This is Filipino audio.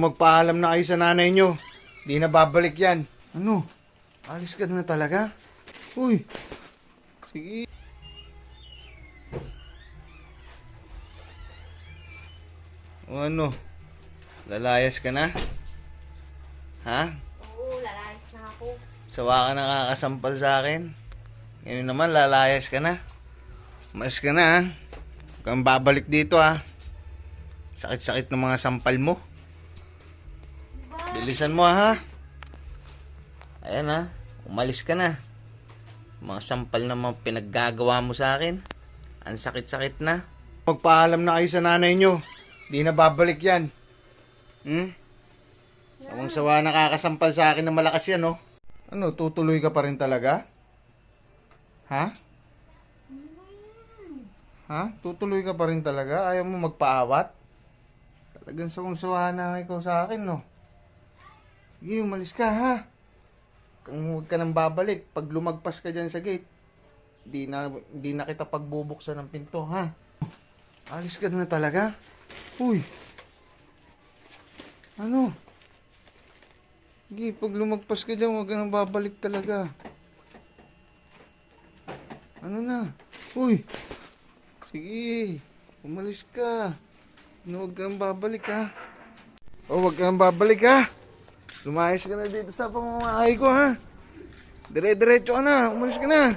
Magpaalam na kayo sa nanay nyo. Di na babalik yan. Ano? Alis ka na talaga? Uy. Sige. O ano? Lalayas ka na? Ha? Oo, lalayas na ako. Sawa ka nakakasampal sa akin. Ngayon naman, lalayas ka na. Mas ka na, ha? Huwag kang babalik dito, ha? Sakit-sakit ng mga sampal mo. Bilisan mo, ha? Ayan, ha? Umalis ka na. Mga sampal na mga pinaggagawa mo sa akin. Ang sakit-sakit na. Magpaalam na kayo sa nanay nyo. Di na babalik yan. Hmm? Sawang sawa nakakasampal sa akin ng malakas yan, no? Ano, tutuloy ka pa rin talaga? Ha? Ha? Tutuloy ka pa rin talaga? Ayaw mo magpaawat? Talagang sawang sawa na ikaw sa akin, no? Sige, umalis ka, ha? Huwag ka nang babalik, pag lumagpas ka dyan sa gate, di na, di na kita pagbubuksan ng pinto, ha? Alis ka na talaga? Uy! Ano? Sige, pag lumagpas ka dyan, huwag ka nang babalik talaga. Ano na? Uy! Sige, umalis ka. Ano, huwag ka nang babalik ha. O, huwag ka nang babalik ha. Lumayas ka na dito sa pamamahay ko ha. Dire-diretso ka na, umalis ka na.